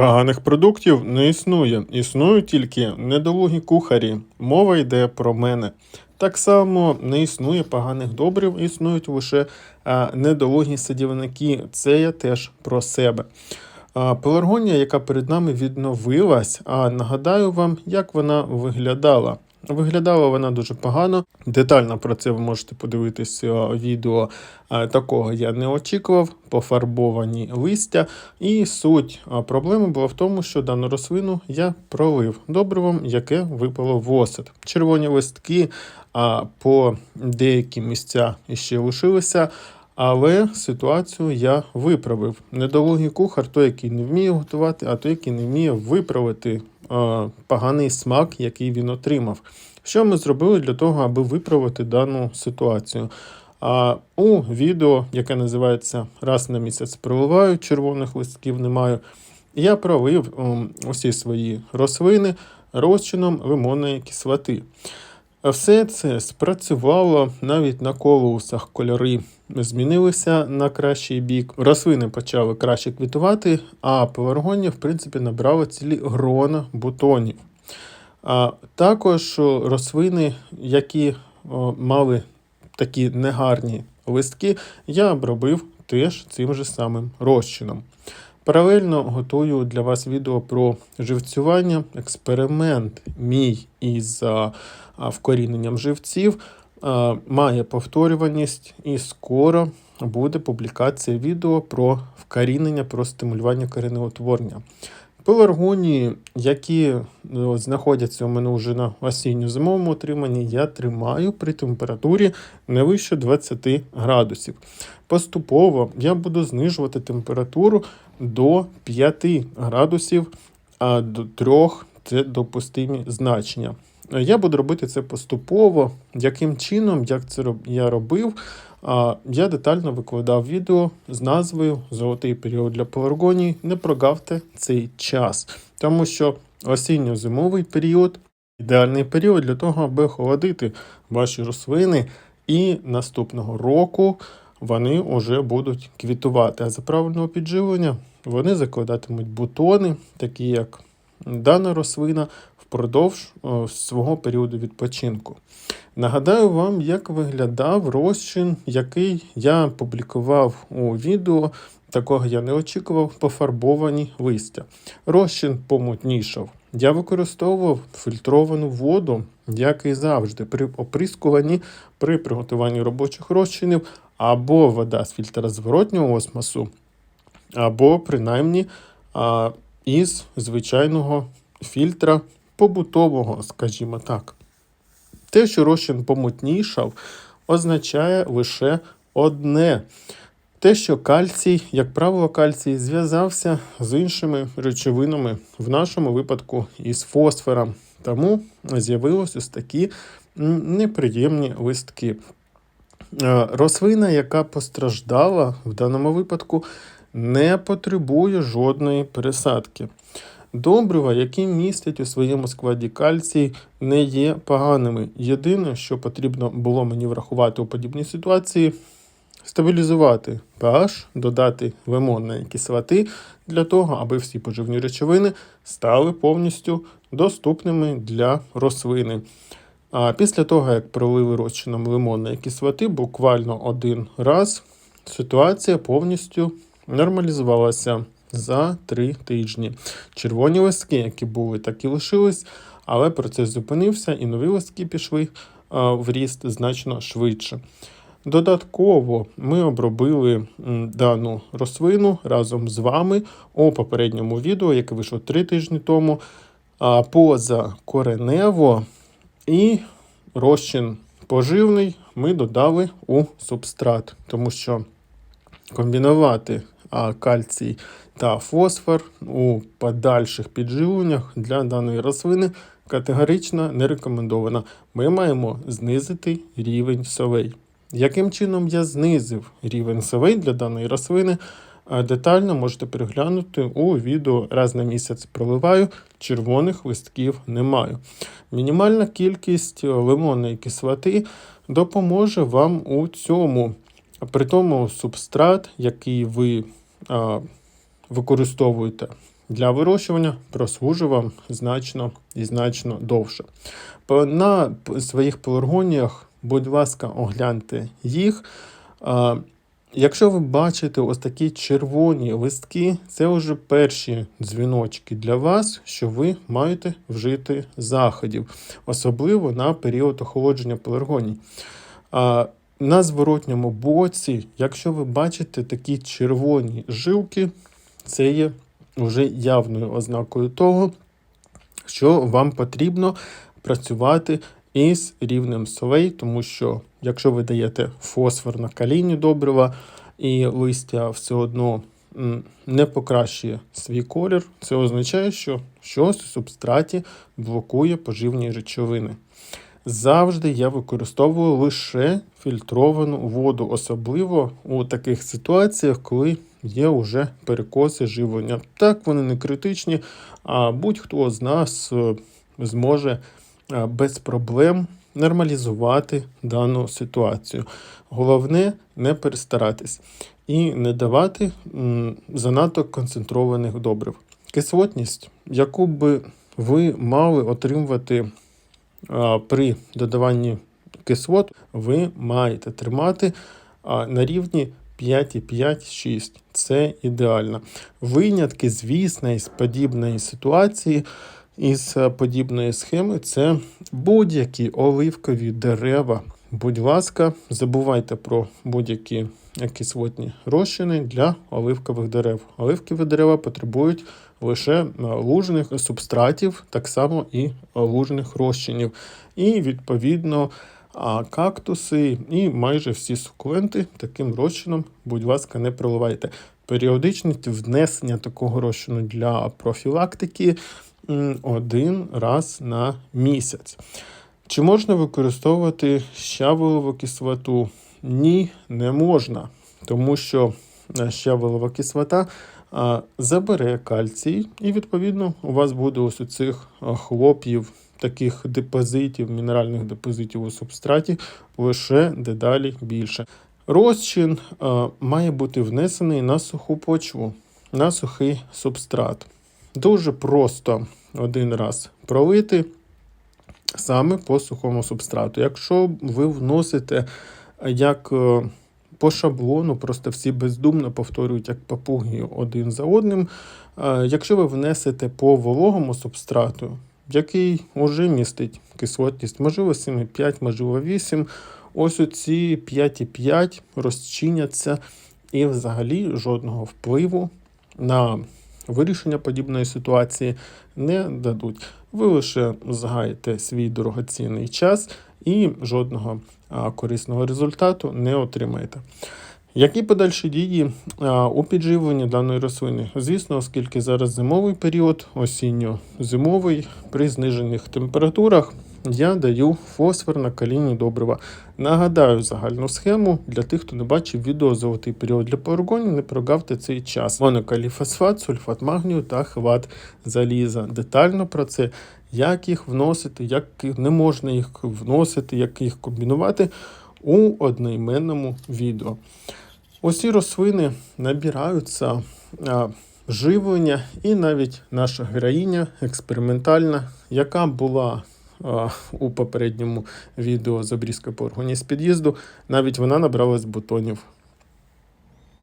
Поганих продуктів не існує. Існують тільки недолугі кухарі. Мова йде про мене. Так само не існує поганих добрив, існують лише недолугі садівники. Це я теж про себе. Пеларгонія, яка перед нами відновилась, а нагадаю вам, як вона виглядала. Виглядала вона дуже погано. Детально про це ви можете подивитися відео. Такого я не очікував. Пофарбовані листя. І суть проблеми була в тому, що дану рослину я пролив добривом, яке випало в осад. Червоні листки по деякі місця ще лишилися. Але ситуацію я виправив. Недолугий кухар, той, який не вміє готувати, а той, який не вміє виправити е, поганий смак, який він отримав. Що ми зробили для того, аби виправити дану ситуацію? А у відео, яке називається Раз на місяць проливаю, червоних листків немає. Я пролив ем, усі свої рослини розчином лимонної кислоти. Все це спрацювало навіть на колусах кольори змінилися на кращий бік. Рослини почали краще квітувати, а пеларгонія, в принципі, набрала цілі грона бутонів. А також рослини, які о, мали такі негарні листки, я обробив теж цим же самим розчином. Паралельно готую для вас відео про живцювання. Експеримент мій із вкоріненням живців має повторюваність, і скоро буде публікація відео про вкорінення, про стимулювання коренеутворення. Пеларгонії, які ну, знаходяться у мене вже на осінньо-зимовому отриманні, я тримаю при температурі не вище 20 градусів. Поступово я буду знижувати температуру до 5 градусів, а до 3 це допустимі значення. Я буду робити це поступово. Яким чином, як це я робив, я детально викладав відео з назвою Золотий період для пеларгонії. Не прогавте цей час, тому що осінньо-зимовий період ідеальний період для того, аби охолодити ваші рослини, і наступного року вони вже будуть квітувати. А за правильного підживлення вони закладатимуть бутони, такі як дана рослина, впродовж свого періоду відпочинку. Нагадаю вам, як виглядав розчин, який я публікував у відео. Такого я не очікував, пофарбовані листя. Розчин помутнішав. Я використовував фільтровану воду, як і завжди, при оприскуванні, при приготуванні робочих розчинів, або вода з фільтра зворотнього осмосу, або принаймні із звичайного фільтра побутового, скажімо так. Те, що розчин помутнішав, означає лише одне. Те, що кальцій, як правило, кальцій зв'язався з іншими речовинами, в нашому випадку із фосфором. Тому з'явилось ось такі неприємні листки. Е, Рослина, яка постраждала в даному випадку, не потребує жодної пересадки. Добрива, які містять у своєму складі кальцій, не є поганими. Єдине, що потрібно було мені врахувати у подібній ситуації, стабілізувати pH, додати лимонної кислоти для того, аби всі поживні речовини стали повністю доступними для рослини. А після того, як пролили розчином лимонної кислоти, буквально один раз ситуація повністю нормалізувалася за три тижні. Червоні листки, які були, так і лишились, але процес зупинився і нові листки пішли в ріст значно швидше. Додатково ми обробили дану рослину разом з вами у попередньому відео, яке вийшло три тижні тому, а, позакоренево і розчин поживний ми додали у субстрат, тому що комбінувати кальцій та фосфор у подальших підживленнях для даної рослини категорично не рекомендовано. Ми маємо знизити рівень солей. Яким чином я знизив рівень солей для даної рослини? Детально можете переглянути у відео раз на місяць проливаю, червоних листків не маю. Мінімальна кількість лимонної кислоти допоможе вам у цьому. При тому субстрат, який ви використовуєте для вирощування, прослужить вам значно і значно довше. На своїх пеларгоніях, будь ласка, огляньте їх. Якщо ви бачите ось такі червоні листки, це вже перші дзвіночки для вас, що ви маєте вжити заходів, особливо на період охолодження пеларгоній. На зворотньому боці, якщо ви бачите такі червоні жилки, це є вже явною ознакою того, що вам потрібно працювати із рівнем солей, тому що якщо ви даєте фосфор на калійні добрива і листя все одно не покращує свій колір, це означає, що щось у субстраті блокує поживні речовини. Завжди я використовую лише фільтровану воду, особливо у таких ситуаціях, коли є вже перекоси живлення. Так, вони не критичні, а будь-хто з нас е, зможе е, без проблем нормалізувати дану ситуацію. Головне не перестаратись і не давати занадто концентрованих добрив. Кислотність, яку би ви мали отримувати при додаванні кислот, ви маєте тримати на рівні 5,5-6. Це ідеально. Винятки, звісно, із подібної ситуації, із е, подібної схеми, це будь-які оливкові дерева. Будь ласка, забувайте про будь-які кислотні розчини для оливкових дерев. Оливкові дерева потребують лише лужних субстратів, так само і лужних розчинів. І відповідно кактуси і майже всі сукуленти таким розчином, будь ласка, не проливайте. Періодичність внесення такого розчину для профілактики один раз на місяць. Чи можна використовувати щавелову кислоту? Ні, не можна, тому що е, щавелова кислота забере кальцій, і відповідно у вас буде ось у цих а, хлоп'їв, таких депозитів, мінеральних депозитів у субстраті лише дедалі більше. Розчин має бути внесений на суху почву, на сухий субстрат. Дуже просто один раз пролити саме по сухому субстрату. Якщо ви вносите як е, по шаблону, просто всі бездумно повторюють як папуги один за одним. Е, Якщо ви внесете по вологому субстрату, який вже містить кислотність, можливо 7,5, можливо 8, ось оці 5,5 розчиняться і взагалі жодного впливу на вирішення подібної ситуації не дадуть. Ви лише згаєте свій дорогоцінний час і жодного корисного результату не отримаєте. Які подальші дії у підживленні даної рослини? Звісно, оскільки зараз зимовий період, осінньо-зимовий, при знижених температурах я даю фосфор на калійні добрива. Нагадаю загальну схему для тих, хто не бачив відео золотий період для пооргонів, не прогавте цей час. Монокаліфосфат, сульфат магнію та хват заліза. Детально про це, як їх вносити, як не можна їх вносити, як їх комбінувати у одноіменному відео. Усі рослини набираються живлення, і навіть наша героїня експериментальна, яка була у попередньому відео з обрізкою по органі з під'їзду, навіть вона набралась бутонів.